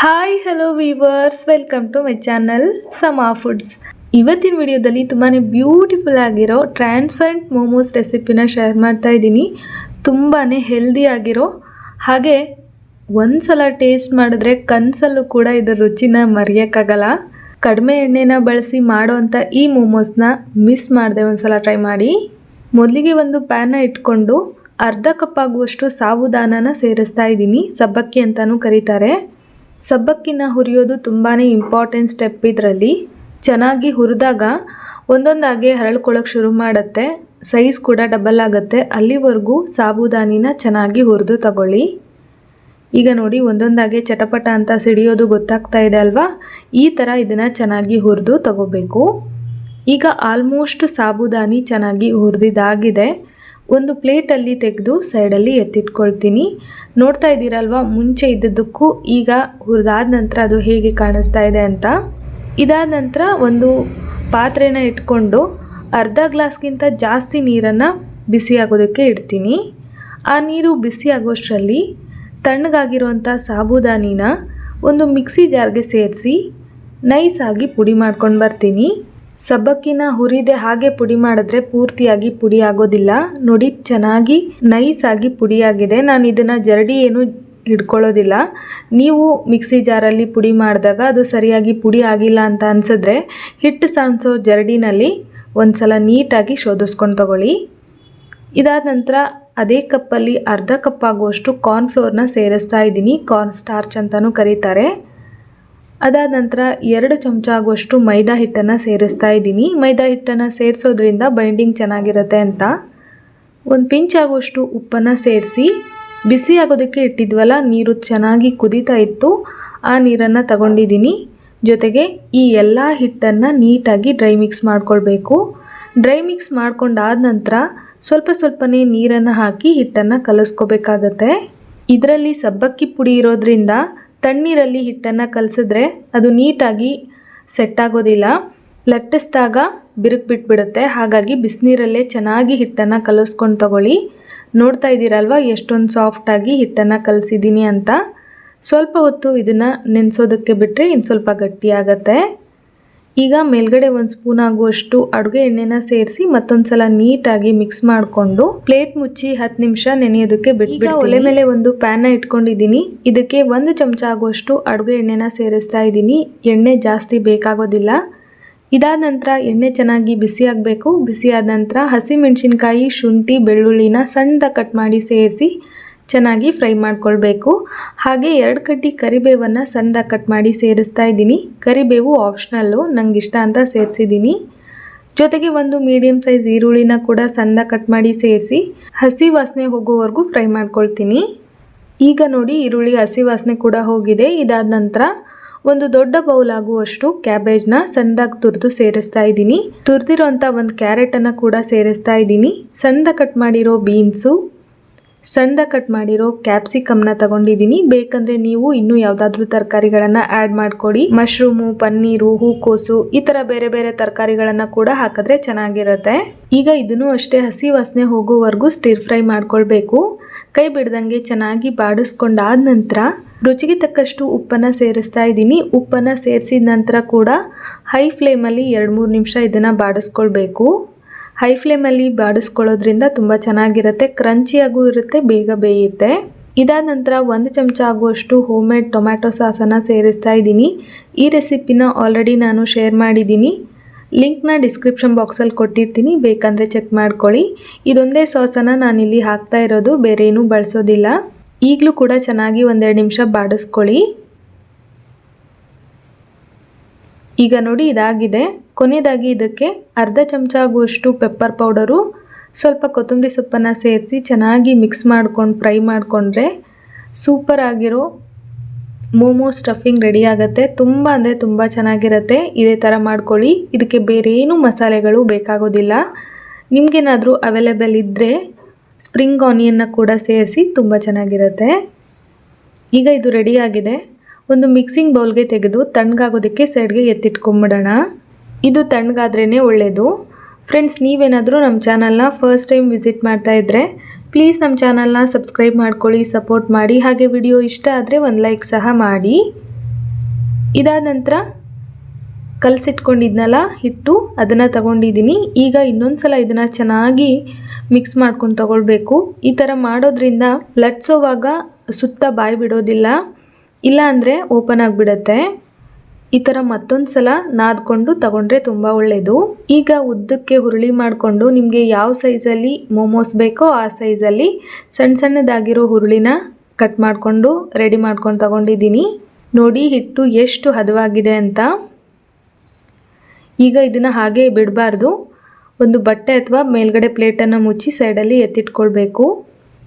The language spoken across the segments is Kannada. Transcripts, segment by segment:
Hi hello viewers welcome to my channel Sama foods ಇವತ್ತಿನ ವಿಡಿಯೋದಲ್ಲಿ ತುಂಬಾ ಬ್ಯೂಟಿಫುಲ್ ಆಗಿರೋ ಟ್ರಾನ್ಸ್ಪರೆಂಟ್ ಮೋಮೋಸ್ ರೆಸಿಪಿನ ಶೇರ್ ಮಾಡ್ತಾ ಇದ್ದೀನಿ. ತುಂಬಾ ಹೆಲ್ದಿ ಆಗಿರೋ, ಹಾಗೆ ಒಂದು ಸಲ ಟೇಸ್ಟ್ ಮಾಡಿದ್ರೆ ಕನಸಲ್ಲೂ ಕೂಡ ಇದರ ರುಚಿನ ಮರೆಯೋಕ್ಕಾಗಲ್ಲ. ಕಡಿಮೆ ಎಣ್ಣೆನ ಬಳಸಿ ಮಾಡೋವಂಥ ಈ ಮೋಮೋಸ್ನ ಮಿಸ್ ಮಾಡಿದೆ ಒಂದು ಸಲ ಟ್ರೈ ಮಾಡಿ. ಮೊದಲಿಗೆ ಒಂದು ಪ್ಯಾನ ಇಟ್ಕೊಂಡು ಅರ್ಧ ಕಪ್ ಆಗುವಷ್ಟು ಸಾಬುದಾನನ ಸೇರಿಸ್ತಾ ಇದ್ದೀನಿ. ಸಬ್ಬಕ್ಕಿ ಅಂತಲೂ ಕರೀತಾರೆ. ಸಬ್ಬಕ್ಕಿನ ಹುರಿಯೋದು ತುಂಬಾ ಇಂಪಾರ್ಟೆಂಟ್ ಸ್ಟೆಪ್ ಇದರಲ್ಲಿ. ಚೆನ್ನಾಗಿ ಹುರಿದಾಗ ಒಂದೊಂದಾಗೆ ಹರಳ್ಕೊಳ್ಳೋಕೆ ಶುರು ಮಾಡುತ್ತೆ. ಸೈಜ್ ಕೂಡ ಡಬಲ್ ಆಗುತ್ತೆ. ಅಲ್ಲಿವರೆಗೂ ಸಾಬುದಾನಿನ ಚೆನ್ನಾಗಿ ಹುರಿದು ತಗೊಳ್ಳಿ. ಈಗ ನೋಡಿ ಒಂದೊಂದಾಗೆ ಚಟಪಟ ಅಂತ ಸಿಡಿಯೋದು ಗೊತ್ತಾಗ್ತಾ ಇದೆ ಅಲ್ವಾ? ಈ ಥರ ಇದನ್ನು ಚೆನ್ನಾಗಿ ಹುರಿದು ತಗೋಬೇಕು. ಈಗ ಆಲ್ಮೋಸ್ಟ್ ಸಾಬುದಾನಿ ಚೆನ್ನಾಗಿ ಹುರಿದಿದ್ದಾಗಿದೆ ಒಂದು ಪ್ಲೇಟಲ್ಲಿ ತೆಗೆದು ಸೈಡಲ್ಲಿ ಎತ್ತಿಟ್ಕೊಳ್ತೀನಿ. ನೋಡ್ತಾ ಇದ್ದೀರಲ್ವ, ಮುಂಚೆ ಇದ್ದದ್ದಕ್ಕೂ ಈಗ ಹುರಿದಾದ ನಂತರ ಅದು ಹೇಗೆ ಕಾಣಿಸ್ತಾ ಇದೆ ಅಂತ. ಇದಾದ ನಂತರ ಒಂದು ಪಾತ್ರೆನ ಇಟ್ಕೊಂಡು ಅರ್ಧ ಗ್ಲಾಸ್ಗಿಂತ ಜಾಸ್ತಿ ನೀರನ್ನು ಬಿಸಿಯಾಗೋದಕ್ಕೆ ಇಡ್ತೀನಿ. ಆ ನೀರು ಬಿಸಿ ಆಗೋಷ್ಟರಲ್ಲಿ ತಣ್ಣಗಾಗಿರುವಂಥ ಸಾಬುದಾನಿನ ಒಂದು ಮಿಕ್ಸಿ ಜಾರ್ಗೆ ಸೇರಿಸಿ ನೈಸಾಗಿ ಪುಡಿ ಮಾಡ್ಕೊಂಡು ಬರ್ತೀನಿ. ಸಬ್ಬಕ್ಕಿನ ಹುರಿದೆ ಹಾಗೆ ಪುಡಿ ಮಾಡಿದ್ರೆ ಪೂರ್ತಿಯಾಗಿ ಪುಡಿ ಆಗೋದಿಲ್ಲ. ನೋಡಿ, ಚೆನ್ನಾಗಿ ನೈಸಾಗಿ ಪುಡಿಯಾಗಿದೆ. ನಾನು ಇದನ್ನು ಜರಡಿ ಏನು ಹಿಡ್ಕೊಳ್ಳೋದಿಲ್ಲ. ನೀವು ಮಿಕ್ಸಿ ಜಾರಲ್ಲಿ ಪುಡಿ ಮಾಡಿದಾಗ ಅದು ಸರಿಯಾಗಿ ಪುಡಿ ಆಗಿಲ್ಲ ಅಂತ ಅನಿಸಿದ್ರೆ ಹಿಟ್ಟು ಸಾಣಿಸೋ ಜರಡಿನಲ್ಲಿ ಒಂದು ಸಲ ನೀಟಾಗಿ ಶೋಧಿಸ್ಕೊಂಡು ತಗೊಳ್ಳಿ. ಇದಾದ ನಂತರ ಅದೇ ಕಪ್ಪಲ್ಲಿ ಅರ್ಧ ಕಪ್ ಆಗುವಷ್ಟು ಕಾರ್ನ್ಫ್ಲೋರ್ನ ಸೇರಿಸ್ತಾ ಇದ್ದೀನಿ. ಕಾರ್ನ್ ಸ್ಟಾರ್ಚ್ ಅಂತಲೂ ಕರೀತಾರೆ. ಅದಾದ ನಂತರ ಎರಡು ಚಮಚ ಆಗುವಷ್ಟು ಮೈದಾ ಹಿಟ್ಟನ್ನು ಸೇರಿಸ್ತಾ ಇದ್ದೀನಿ. ಮೈದಾ ಹಿಟ್ಟನ್ನು ಸೇರಿಸೋದ್ರಿಂದ ಬೈಂಡಿಂಗ್ ಚೆನ್ನಾಗಿರುತ್ತೆ ಅಂತ. ಒಂದು ಪಿಂಚ್ ಆಗುವಷ್ಟು ಉಪ್ಪನ್ನು ಸೇರಿಸಿ, ಬಿಸಿ ಆಗೋದಕ್ಕೆ ಇಟ್ಟಿದ್ವಲ್ಲ, ನೀರು ಚೆನ್ನಾಗಿ ಕುದೀತಾ ಇತ್ತು, ಆ ನೀರನ್ನು ತಗೊಂಡಿದ್ದೀನಿ. ಜೊತೆಗೆ ಈ ಎಲ್ಲ ಹಿಟ್ಟನ್ನು ನೀಟಾಗಿ ಡ್ರೈ ಮಿಕ್ಸ್ ಮಾಡ್ಕೊಳ್ಬೇಕು. ಡ್ರೈ ಮಿಕ್ಸ್ ಮಾಡ್ಕೊಂಡಾದ ನಂತರ ಸ್ವಲ್ಪ ಸ್ವಲ್ಪನೇ ನೀರನ್ನು ಹಾಕಿ ಹಿಟ್ಟನ್ನು ಕಲಿಸ್ಕೋಬೇಕಾಗತ್ತೆ. ಇದರಲ್ಲಿ ಸಬ್ಬಕ್ಕಿ ಪುಡಿ ಇರೋದ್ರಿಂದ ತಣ್ಣೀರಲ್ಲಿ ಹಿಟ್ಟನ್ನು ಕಲಸಿದ್ರೆ ಅದು ನೀಟಾಗಿ ಸೆಟ್ ಆಗೋದಿಲ್ಲ. ಲಟ್ಟಿಸಿದಾಗ ಬಿರುಕು ಬಿಟ್ಬಿಡುತ್ತೆ. ಹಾಗಾಗಿ ಬಿಸಿನೀರಲ್ಲೇ ಚೆನ್ನಾಗಿ ಹಿಟ್ಟನ್ನು ಕಲಸ್ಕೊಂಡು ತಗೊಳ್ಳಿ. ನೋಡ್ತಾ ಇದ್ದೀರಲ್ವ ಎಷ್ಟೊಂದು ಸಾಫ್ಟಾಗಿ ಹಿಟ್ಟನ್ನು ಕಲಸಿದ್ದೀನಿ ಅಂತ. ಸ್ವಲ್ಪ ಹೊತ್ತು ಇದನ್ನು ನೆನೆಸೋದಕ್ಕೆ ಬಿಟ್ಟರೆ ಇನ್ನು ಸ್ವಲ್ಪ ಗಟ್ಟಿಯಾಗತ್ತೆ ಈಗ ಮೇಲ್ಗಡೆ ಒಂದು ಸ್ಪೂನ್ ಆಗುವಷ್ಟು ಅಡುಗೆ ಎಣ್ಣೆನ ಸೇರಿಸಿ ಮತ್ತೊಂದು ಸಲ ನೀಟಾಗಿ ಮಿಕ್ಸ್ ಮಾಡಿಕೊಂಡು ಪ್ಲೇಟ್ ಮುಚ್ಚಿ ಹತ್ತು ನಿಮಿಷ ನೆನೆಯೋದಕ್ಕೆ ಬಿಟ್ಟು ಒಲೆ ಮೇಲೆ ಒಂದು ಪ್ಯಾನ್ನ ಇಟ್ಕೊಂಡಿದ್ದೀನಿ. ಇದಕ್ಕೆ ಒಂದು ಚಮಚ ಆಗುವಷ್ಟು ಅಡುಗೆ ಎಣ್ಣೆನ ಸೇರಿಸ್ತಾ ಇದ್ದೀನಿ. ಎಣ್ಣೆ ಜಾಸ್ತಿ ಬೇಕಾಗೋದಿಲ್ಲ. ಇದಾದ ನಂತರ ಎಣ್ಣೆ ಚೆನ್ನಾಗಿ ಬಿಸಿ ಆಗಬೇಕು. ಬಿಸಿಯಾದ ಆದ ನಂತರ ಹಸಿಮೆಣಸಿನ್ಕಾಯಿ ಶುಂಠಿ ಬೆಳ್ಳುಳ್ಳಿನ ಸಣ್ಣದ ಕಟ್ ಮಾಡಿ ಸೇರಿಸಿ ಚೆನ್ನಾಗಿ ಫ್ರೈ ಮಾಡಿಕೊಳ್ಬೇಕು. ಹಾಗೆ ಎರಡು ಕಡ್ಡಿ ಕರಿಬೇವನ್ನು ಸಣ್ಣದಾಗಿ ಕಟ್ ಮಾಡಿ ಸೇರಿಸ್ತಾ ಇದ್ದೀನಿ. ಕರಿಬೇವು ಆಪ್ಷನಲ್ಲು ನಂಗೆ ಇಷ್ಟ ಅಂತ ಸೇರಿಸಿದ್ದೀನಿ. ಜೊತೆಗೆ ಒಂದು ಮೀಡಿಯಮ್ ಸೈಜ್ ಈರುಳ್ಳಿನ ಕೂಡ ಸಣ್ಣದ ಕಟ್ ಮಾಡಿ ಸೇರಿಸಿ, ಹಸಿ ವಾಸನೆ ಹೋಗೋವರೆಗೂ ಫ್ರೈ ಮಾಡ್ಕೊಳ್ತೀನಿ. ಈಗ ನೋಡಿ ಈರುಳ್ಳಿ ಹಸಿ ವಾಸನೆ ಕೂಡ ಹೋಗಿದೆ. ಇದಾದ ನಂತರ ಒಂದು ದೊಡ್ಡ ಬೌಲ್ ಆಗುವಷ್ಟು ಕ್ಯಾಬೇಜ್ನ ಸಣ್ಣದಾಗಿ ತುರಿದು ಸೇರಿಸ್ತಾ ಇದ್ದೀನಿ. ತುರಿದಿರೋಂಥ ಒಂದು ಕ್ಯಾರೆಟನ್ನು ಕೂಡ ಸೇರಿಸ್ತಾ ಇದ್ದೀನಿ. ಸಣ್ಣ ಕಟ್ ಮಾಡಿರೋ ಬೀನ್ಸು ಸಣ್ಣ ಕಟ್ ಮಾಡಿರೋ ಕ್ಯಾಪ್ಸಿಕಮ್ನ ತಗೊಂಡಿದ್ದೀನಿ ಬೇಕಂದ್ರೆ ನೀವು ಇನ್ನೂ ಯಾವುದಾದ್ರೂ ತರಕಾರಿಗಳನ್ನು ಆ್ಯಡ್ ಮಾಡ್ಕೊಡಿ. ಮಶ್ರೂಮು ಪನ್ನೀರು, ಹೂಕೋಸು, ಈ ಥರ ಬೇರೆ ಬೇರೆ ತರಕಾರಿಗಳನ್ನು ಕೂಡ ಹಾಕಿದ್ರೆ ಚೆನ್ನಾಗಿರುತ್ತೆ. ಈಗ ಇದನ್ನು ಅಷ್ಟೇ ಹಸಿ ವಾಸನೆ ಹೋಗೋವರೆಗೂ ಸ್ಟಿರ್ ಫ್ರೈ ಮಾಡ್ಕೊಳ್ಬೇಕು. ಕೈ ಬಿಡ್ದಂಗೆ ಚೆನ್ನಾಗಿ ಬಾಡಿಸ್ಕೊಂಡಾದ ನಂತರ ರುಚಿಗೆ ತಕ್ಕಷ್ಟು ಉಪ್ಪನ್ನು ಸೇರಿಸ್ತಾ ಇದ್ದೀನಿ. ಉಪ್ಪನ್ನು ಸೇರಿಸಿದ ನಂತರ ಕೂಡ ಹೈ ಫ್ಲೇಮಲ್ಲಿ ಎರಡು ಮೂರು ನಿಮಿಷ ಇದನ್ನು ಬಾಡಿಸ್ಕೊಳ್ಬೇಕು. ಹೈ ಫ್ಲೇಮಲ್ಲಿ ಬಾಡಿಸ್ಕೊಳ್ಳೋದ್ರಿಂದ ತುಂಬ ಚೆನ್ನಾಗಿರುತ್ತೆ ಕ್ರಂಚಿಯಾಗೂ ಇರುತ್ತೆ, ಬೇಗ ಬೇಯುತ್ತೆ. ಇದಾದ ನಂತರ ಒಂದು ಚಮಚ ಆಗುವಷ್ಟು ಹೋಮ್ ಮೇಡ್ ಟೊಮ್ಯಾಟೊ ಸಾಸನ್ನು ಸೇರಿಸ್ತಾ ಇದ್ದೀನಿ. ಈ ರೆಸಿಪಿನ ಆಲ್ರೆಡಿ ನಾನು ಶೇರ್ ಮಾಡಿದ್ದೀನಿ. ಲಿಂಕ್ನ ಡಿಸ್ಕ್ರಿಪ್ಷನ್ ಬಾಕ್ಸಲ್ಲಿ ಕೊಟ್ಟಿರ್ತೀನಿ, ಬೇಕಂದರೆ ಚೆಕ್ ಮಾಡ್ಕೊಳ್ಳಿ. ಇದೊಂದೇ ಸಾಸನ್ನು ನಾನಿಲ್ಲಿ ಹಾಕ್ತಾ ಇರೋದು, ಬೇರೆ ಏನೂ ಬಳಸೋದಿಲ್ಲ. ಈಗಲೂ ಕೂಡ ಚೆನ್ನಾಗಿ ಒಂದೆರಡು ನಿಮಿಷ ಬಾಡಿಸ್ಕೊಳ್ಳಿ. ಈಗ ನೋಡಿ ಇದಾಗಿದೆ. ಕೊನೆಯದಾಗಿ ಇದಕ್ಕೆ ಅರ್ಧ ಚಮಚ ಆಗುವಷ್ಟು ಪೆಪ್ಪರ್ ಪೌಡರು ಸ್ವಲ್ಪ ಕೊತ್ತಂಬರಿ ಸೊಪ್ಪನ್ನು ಸೇರಿಸಿ ಚೆನ್ನಾಗಿ ಮಿಕ್ಸ್ ಮಾಡ್ಕೊಂಡು ಫ್ರೈ ಮಾಡಿಕೊಂಡ್ರೆ ಸೂಪರ್ ಆಗಿರೋ ಮೋಮೋ ಸ್ಟಫಿಂಗ್ ರೆಡಿ ಆಗುತ್ತೆ. ತುಂಬ ಅಂದರೆ ತುಂಬ ಚೆನ್ನಾಗಿರುತ್ತೆ. ಇದೇ ಥರ ಮಾಡ್ಕೊಳ್ಳಿ. ಇದಕ್ಕೆ ಬೇರೇನೂ ಮಸಾಲೆಗಳು ಬೇಕಾಗೋದಿಲ್ಲ. ನಿಮಗೇನಾದರೂ ಅವೈಲೇಬಲ್ ಇದ್ದರೆ ಸ್ಪ್ರಿಂಗ್ ಆನಿಯನ್ನ ಕೂಡ ಸೇರಿಸಿ ತುಂಬ ಚೆನ್ನಾಗಿರುತ್ತೆ. ಈಗ ಇದು ರೆಡಿಯಾಗಿದೆ ಒಂದು ಮಿಕ್ಸಿಂಗ್ ಬೌಲ್ಗೆ ತೆಗೆದು ತಣ್ಣಗಾಗೋದಕ್ಕೆ ಸೈಡ್ಗೆ ಎತ್ತಿಟ್ಕೊಂಬಿಡೋಣ. ಇದು ತಣ್ಣಗಾದ್ರೇ ಒಳ್ಳೆಯದು ಫ್ರೆಂಡ್ಸ್ ನೀವೇನಾದರೂ ನಮ್ಮ ಚಾನಲ್ನ ಫಸ್ಟ್ ಟೈಮ್ ವಿಸಿಟ್ ಮಾಡ್ತಾ ಇದ್ದರೆ ಪ್ಲೀಸ್ ನಮ್ಮ ಚಾನಲ್ನ ಸಬ್ಸ್ಕ್ರೈಬ್ ಮಾಡ್ಕೊಳ್ಳಿ ಸಪೋರ್ಟ್ ಮಾಡಿ. ಹಾಗೆ ವಿಡಿಯೋ ಇಷ್ಟ ಆದರೆ ಒಂದು ಲೈಕ್ ಸಹ ಮಾಡಿ. ಇದಾದ ನಂತರ ಕಲಸಿಟ್ಕೊಂಡಿದ್ನಲ್ಲ, ಹಿಟ್ಟು, ಅದನ್ನು ತಗೊಂಡಿದ್ದೀನಿ. ಈಗ ಇನ್ನೊಂದು ಸಲ ಇದನ್ನು ಚೆನ್ನಾಗಿ ಮಿಕ್ಸ್ ಮಾಡ್ಕೊಂಡು ತಗೊಳ್ಬೇಕು. ಈ ಥರ ಮಾಡೋದ್ರಿಂದ ಲಟ್ಸೋವಾಗ ಸುತ್ತ ಬಾಯಿ ಬಿಡೋದಿಲ್ಲ. ಇಲ್ಲ ಅಂದರೆ ಓಪನ್ ಆಗಿಬಿಡತ್ತೆ. ಈ ಥರ ಮತ್ತೊಂದು ಸಲ ನಾದ್ಕೊಂಡು ತಗೊಂಡ್ರೆ ತುಂಬ ಒಳ್ಳೆಯದು ಈಗ ಉದ್ದಕ್ಕೆ ಹುರುಳಿ ಮಾಡಿಕೊಂಡು ನಿಮಗೆ ಯಾವ ಸೈಜಲ್ಲಿ ಮೋಮೋಸ್ ಬೇಕೋ ಆ ಸೈಜಲ್ಲಿ ಸಣ್ಣ ಸಣ್ಣದಾಗಿರೋ ಹುರುಳಿನ ಕಟ್ ಮಾಡಿಕೊಂಡು ರೆಡಿ ಮಾಡ್ಕೊಂಡು ತಗೊಂಡಿದ್ದೀನಿ. ನೋಡಿ ಹಿಟ್ಟು ಎಷ್ಟು ಹದವಾಗಿದೆ ಅಂತ. ಈಗ ಇದನ್ನು ಹಾಗೆ ಬಿಡಬಾರ್ದು. ಒಂದು ಬಟ್ಟೆ ಅಥವಾ ಮೇಲ್ಗಡೆ ಪ್ಲೇಟನ್ನು ಮುಚ್ಚಿ ಸೈಡಲ್ಲಿ ಎತ್ತಿಟ್ಕೊಳ್ಬೇಕು.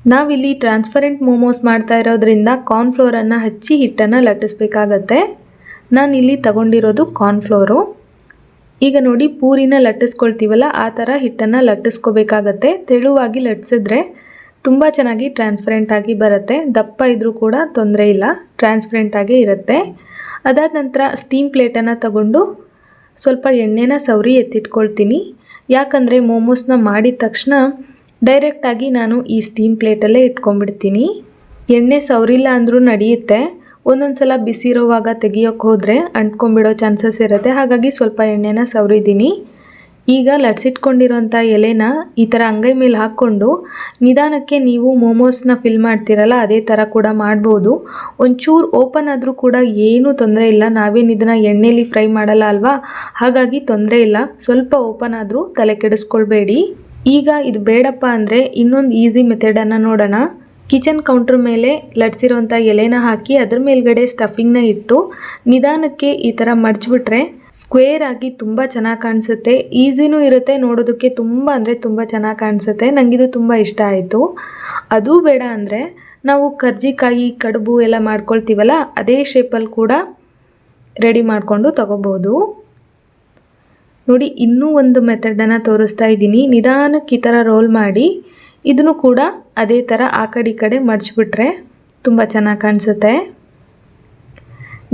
ನಾವಿಲ್ಲಿ ಟ್ರಾನ್ಸ್ಪರೆಂಟ್ ಮೋಮೋಸ್ ಮಾಡ್ತಾ ಇರೋದ್ರಿಂದ ಕಾರ್ನ್ಫ್ಲೋರನ್ನು ಹಚ್ಚಿ ಹಿಟ್ಟನ್ನು ಲಟ್ಟಿಸ್ಬೇಕಾಗತ್ತೆ. ನಾನಿಲ್ಲಿ ತಗೊಂಡಿರೋದು ಕಾರ್ನ್ಫ್ಲೋರು. ಈಗ ನೋಡಿ, ಪೂರಿನ ಲಟ್ಟಿಸ್ಕೊಳ್ತೀವಲ್ಲ, ಆ ಥರ ಹಿಟ್ಟನ್ನು ಲಟ್ಟಿಸ್ಕೋಬೇಕಾಗತ್ತೆ. ತೆಳುವಾಗಿ ಲಟ್ಟಿಸಿದ್ರೆ ತುಂಬ ಚೆನ್ನಾಗಿ ಟ್ರಾನ್ಸ್ಪರೆಂಟ್ ಆಗಿ ಬರುತ್ತೆ. ದಪ್ಪ ಇದ್ದರೂ ಕೂಡ ತೊಂದರೆ ಇಲ್ಲ ಟ್ರಾನ್ಸ್ಪರೆಂಟ್ ಆಗೇ ಇರುತ್ತೆ. ಅದಾದ ನಂತರ ಸ್ಟೀಮ್ ಪ್ಲೇಟನ್ನು ತಗೊಂಡು ಸ್ವಲ್ಪ ಎಣ್ಣೆನ ಸವರಿ ಎತ್ತಿಟ್ಕೊಳ್ತೀನಿ. ಯಾಕಂದರೆ ಮೋಮೋಸ್ನ ಮಾಡಿದ ತಕ್ಷಣ ಡೈರೆಕ್ಟಾಗಿ ನಾನು ಈ ಸ್ಟೀಮ್ ಪ್ಲೇಟಲ್ಲೇ ಇಟ್ಕೊಂಡ್ಬಿಡ್ತೀನಿ. ಎಣ್ಣೆ ಸವರಿಲ್ಲ ಅಂದರೂ ನಡೆಯುತ್ತೆ. ಒಂದೊಂದು ಸಲ ಬಿಸಿ ಇರೋವಾಗ ತೆಗಿಯೋಕ್ಕೆ ಹೋದರೆ ಅಂಟ್ಕೊಂಡ್ಬಿಡೋ ಚಾನ್ಸಸ್ ಇರುತ್ತೆ. ಹಾಗಾಗಿ ಸ್ವಲ್ಪ ಎಣ್ಣೆನ ಸವರಿದ್ದೀನಿ. ಈಗ ಲಟ್ಸಿಟ್ಕೊಂಡಿರೋಂಥ ಎಲೆನ ಈ ಥರ ಅಂಗೈ ಮೇಲೆ ಹಾಕ್ಕೊಂಡು ನಿಧಾನಕ್ಕೆ ನೀವು ಮೋಮೋಸ್ನ ಫಿಲ್ ಮಾಡ್ತೀರಲ್ಲ, ಅದೇ ಥರ ಕೂಡ ಮಾಡ್ಬೋದು. ಒಂಚೂರು ಓಪನ್ ಆದರೂ ಕೂಡ ಏನೂ ತೊಂದರೆ ಇಲ್ಲ. ನಾವೇನು ಇದನ್ನು ಎಣ್ಣೆಲಿ ಫ್ರೈ ಮಾಡಲ್ಲ ಅಲ್ವಾ? ಹಾಗಾಗಿ ತೊಂದರೆ ಇಲ್ಲ. ಸ್ವಲ್ಪ ಓಪನ್ ಆದರೂ ತಲೆ ಕೆಡಿಸ್ಕೊಳ್ಬೇಡಿ. ಈಗ ಇದು ಬೇಡಪ್ಪ ಅಂದರೆ ಇನ್ನೊಂದು ಈಸಿ ಮೆಥಡನ್ನು ನೋಡೋಣ. ಕಿಚನ್ ಕೌಂಟ್ರ್ ಮೇಲೆ ಲಟ್ಸಿರೋಂಥ ಎಲೆನ ಹಾಕಿ ಅದ್ರ ಮೇಲ್ಗಡೆ ಸ್ಟಫಿಂಗ್ನ ಇಟ್ಟು ನಿಧಾನಕ್ಕೆ ಈ ಥರ ಮಡ್ಚ್ಬಿಟ್ರೆ ಸ್ಕ್ವೇರ್ ಆಗಿ ತುಂಬ ಚೆನ್ನಾಗಿ ಕಾಣಿಸುತ್ತೆ. ಈಸಿನೂ ಇರುತ್ತೆ ನೋಡೋದಕ್ಕೆ ತುಂಬ ಅಂದರೆ ತುಂಬ ಚೆನ್ನಾಗಿ ಕಾಣಿಸುತ್ತೆ. ನನಗಿದು ತುಂಬ ಇಷ್ಟ ಆಯಿತು. ಅದೂ ಬೇಡ ಅಂದರೆ ನಾವು ಕರ್ಜಿಕಾಯಿ, ಕಡುಬು ಎಲ್ಲ ಮಾಡ್ಕೊಳ್ತೀವಲ್ಲ, ಅದೇ ಶೇಪಲ್ಲಿ ಕೂಡ ರೆಡಿ ಮಾಡಿಕೊಂಡು ತಗೋಬೋದು. ನೋಡಿ ಇನ್ನೂ ಒಂದು ಮೆಥಡನ್ನು ತೋರಿಸ್ತಾ ಇದ್ದೀನಿ. ನಿಧಾನಕ್ಕೆ ಈ ಥರ ರೋಲ್ ಮಾಡಿ ಇದನ್ನು ಕೂಡ ಅದೇ ಥರ ಆ ಕಡೆ ಈ ಕಡೆ ಮಡಚಿಬಿಟ್ರೆ ತುಂಬ ಚೆನ್ನಾಗಿ ಕಾಣಿಸುತ್ತೆ.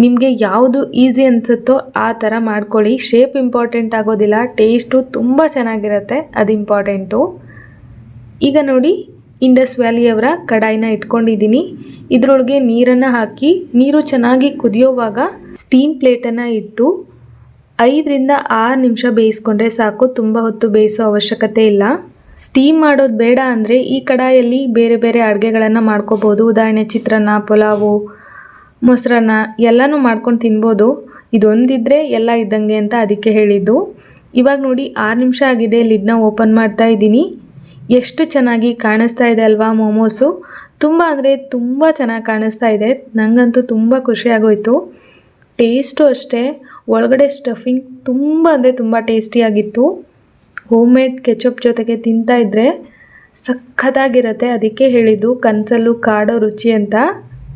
ನಿಮಗೆ ಯಾವುದು ಈಸಿ ಅನಿಸುತ್ತೋ ಆ ಥರ ಮಾಡ್ಕೊಳ್ಳಿ. ಶೇಪ್ ಇಂಪಾರ್ಟೆಂಟ್ ಆಗೋದಿಲ್ಲ, ಟೇಸ್ಟು ತುಂಬ ಚೆನ್ನಾಗಿರುತ್ತೆ, ಅದು ಇಂಪಾರ್ಟೆಂಟು. ಈಗ ನೋಡಿ, ಇಂಡಸ್ ವ್ಯಾಲಿಯವರ ಕಡಾಯಿನ ಇಟ್ಕೊಂಡಿದ್ದೀನಿ. ಇದರೊಳಗೆ ನೀರನ್ನು ಹಾಕಿ, ನೀರು ಚೆನ್ನಾಗಿ ಕುದಿಯೋವಾಗ ಸ್ಟೀಮ್ ಪ್ಲೇಟನ್ನು ಇಟ್ಟು ಐದರಿಂದ ಆರು ನಿಮಿಷ ಬೇಯಿಸ್ಕೊಂಡ್ರೆ ಸಾಕು, ತುಂಬ ಹೊತ್ತು ಬೇಯಿಸೋ ಅವಶ್ಯಕತೆ ಇಲ್ಲ. ಸ್ಟೀಮ್ ಮಾಡೋದು ಬೇಡ ಅಂದರೆ ಈ ಕಡಾಯಲ್ಲಿ ಬೇರೆ ಬೇರೆ ಅಡುಗೆಗಳನ್ನು ಮಾಡ್ಕೋಬೋದು. ಉದಾಹರಣೆ, ಚಿತ್ರಾನ್ನ, ಪಲಾವು, ಮೊಸರನ್ನ ಎಲ್ಲನೂ ಮಾಡ್ಕೊಂಡು ತಿನ್ಬೋದು. ಇದೊಂದಿದ್ರೆ ಎಲ್ಲ ಇದ್ದಂಗೆ ಅಂತ ಅದಕ್ಕೆ ಹೇಳಿದ್ದು. ಇವಾಗ ನೋಡಿ ಆರು ನಿಮಿಷ ಆಗಿದೆ, ಲಿಡ್ನ ಓಪನ್ ಮಾಡ್ತಾ ಇದ್ದೀನಿ. ಎಷ್ಟು ಚೆನ್ನಾಗಿ ಕಾಣಿಸ್ತಾ ಇದೆ ಅಲ್ವಾ ಮೋಮೋಸು. ತುಂಬ ಅಂದರೆ ತುಂಬ ಚೆನ್ನಾಗಿ ಕಾಣಿಸ್ತಾ ಇದೆ. ನನಗಂತೂ ತುಂಬ ಖುಷಿಯಾಗೋಯಿತು ಟೇಸ್ಟು ಅಷ್ಟೇ. ಒಳಗಡೆ ಸ್ಟಫಿಂಗ್ ತುಂಬ ಅಂದರೆ ತುಂಬ ಟೇಸ್ಟಿಯಾಗಿತ್ತು. ಹೋಮ್ ಮೇಡ್ ಕೆಚಪ್ ಜೊತೆಗೆ ತಿಂತಾ ಇದ್ರೆ ಸಖತ್ತಾಗಿರುತ್ತೆ. ಅದಕ್ಕೆ ಹೇಳಿದ್ದು, ಕನಸಲ್ಲೂ ಕಾಡೋ ರುಚಿ ಅಂತ.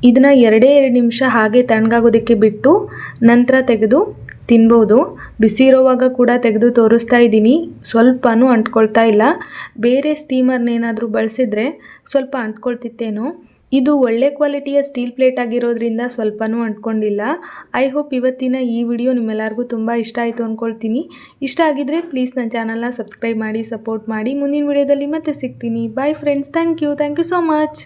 ಇದನ್ನ ಎರಡೇ ಎರಡು ನಿಮಿಷ ಹಾಗೆ ತಣ್ಣಗಾಗೋದಕ್ಕೆ ಬಿಟ್ಟು ನಂತರ ತೆಗೆದು ತಿನ್ಬೋದು. ಬಿಸಿ ಇರೋವಾಗ ಕೂಡ ತೆಗೆದು ತೋರಿಸ್ತಾ ಇದ್ದೀನಿ. ಸ್ವಲ್ಪನೂ ಅಂಟ್ಕೊಳ್ತಾ ಇಲ್ಲ. ಬೇರೆ ಸ್ಟೀಮರ್ನೇನಾದರೂ ಬಳಸಿದ್ರೆ ಸ್ವಲ್ಪ ಅಂಟ್ಕೊಳ್ತಿತ್ತೇನೋ. ಇದು ಒಳ್ಳೆ ಕ್ವಾಲಿಟಿಯ ಸ್ಟೀಲ್ ಪ್ಲೇಟ್ ಆಗಿರೋದ್ರಿಂದ ಸ್ವಲ್ಪನೂ ಅಂಟ್ಕೊಂಡಿಲ್ಲ. ಐ ಹೋಪ್ ಇವತ್ತಿನ ಈ ವಿಡಿಯೋ ನಿಮ್ಮೆಲ್ಲರಿಗೂ ತುಂಬ ಇಷ್ಟ ಆಯಿತು ಅಂದ್ಕೊಳ್ತೀನಿ ಇಷ್ಟ ಆಗಿದ್ರೆ ಪ್ಲೀಸ್ ನನ್ನ ಚಾನಲ್ನ ಸಬ್ಸ್ಕ್ರೈಬ್ ಮಾಡಿ ಸಪೋರ್ಟ್ ಮಾಡಿ. ಮುಂದಿನ ವಿಡಿಯೋದಲ್ಲಿ ಮತ್ತೆ ಸಿಗ್ತೀನಿ. Bye friends thank you thank you so much